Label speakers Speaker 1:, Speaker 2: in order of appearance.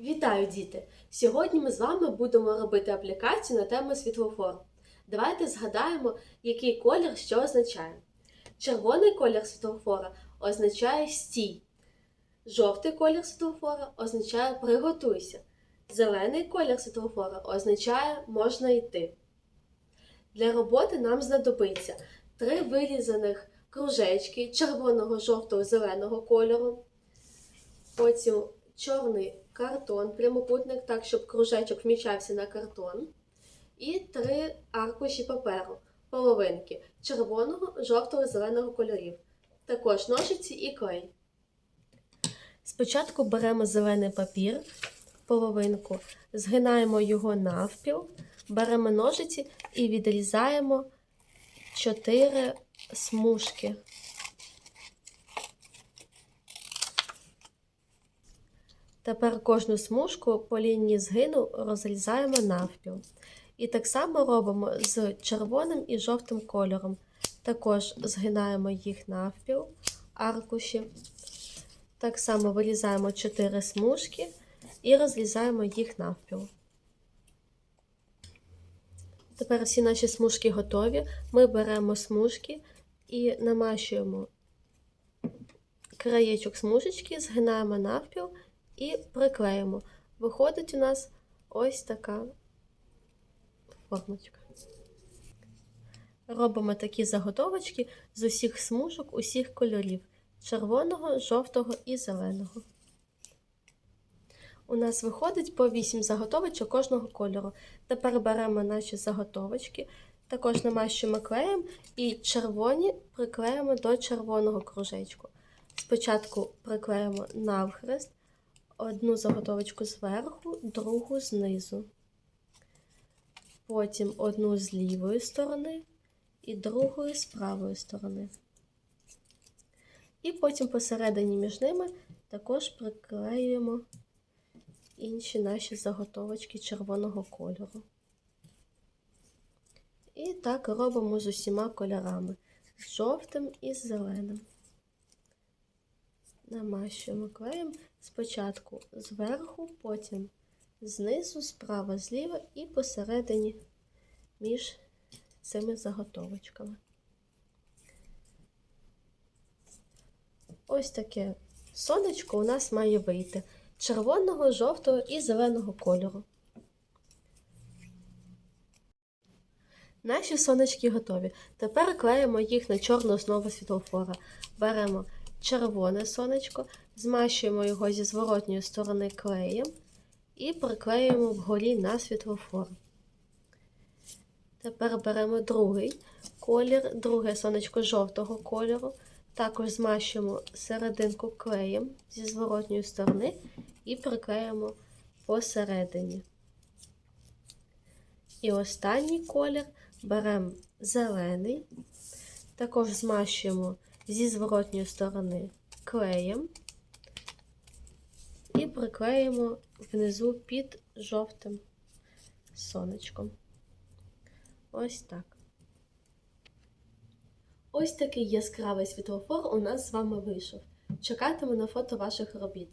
Speaker 1: Вітаю, діти! Сьогодні ми з вами будемо робити аплікацію на тему світлофор. Давайте згадаємо, який колір що означає. Червоний колір світлофора означає стій. Жовтий колір світлофора означає приготуйся. Зелений колір світлофора означає можна йти. Для роботи нам знадобиться три вирізаних кружечки червоного, жовтого, зеленого кольору. Потім чорний картон, прямокутник, так, щоб кружечок вміщався на картон. І три аркуші паперу, половинки червоного, жовтого, зеленого кольорів. Також ножиці і клей. Спочатку беремо зелений папір, половинку, згинаємо його навпіл, беремо ножиці і відрізаємо чотири смужки. Тепер кожну смужку по лінії згину розрізаємо навпіл. І так само робимо з червоним і жовтим кольором. Також згинаємо їх навпіл, аркуші. Так само вирізаємо 4 смужки і розрізаємо їх навпіл. Тепер всі наші смужки готові. Ми беремо смужки і намащуємо краєчок смужечки, згинаємо навпіл і приклеїмо. Виходить у нас ось така формочка. Робимо такі заготовочки з усіх смужок, усіх кольорів червоного, жовтого і зеленого. У нас виходить по 8 заготовочок кожного кольору. Тепер беремо наші заготовочки, також намащуємо клеєм і червоні приклеїмо до червоного кружечку. Спочатку приклеїмо навхрест, одну заготовочку зверху, другу знизу. Потім одну з лівої сторони і другу з правої сторони. І потім посередині між ними також приклеюємо інші наші заготовочки червоного кольору. І так робимо з усіма кольорами з жовтим і з зеленим. Намащуємо клеєм спочатку зверху, потім знизу, справа, зліва і посередині між цими заготовочками. Ось таке сонечко у нас має вийти червоного, жовтого і зеленого кольору. Наші сонечки готові. Тепер клеїмо їх на чорну основу світлофора. Беремо червоне сонечко, змащуємо його зі зворотньої сторони клеєм і приклеюємо вгорі на світлофор. Тепер беремо другий колір, друге сонечко жовтого кольору. Також змащуємо серединку клеєм зі зворотньої сторони і приклеїмо посередині. І останній колір беремо зелений, також змащуємо зі зворотньої сторони клеєм і приклеїмо внизу під жовтим сонечком. Ось так. Ось такий яскравий світлофор у нас з вами вийшов. Чекатиму на фото ваших робіт.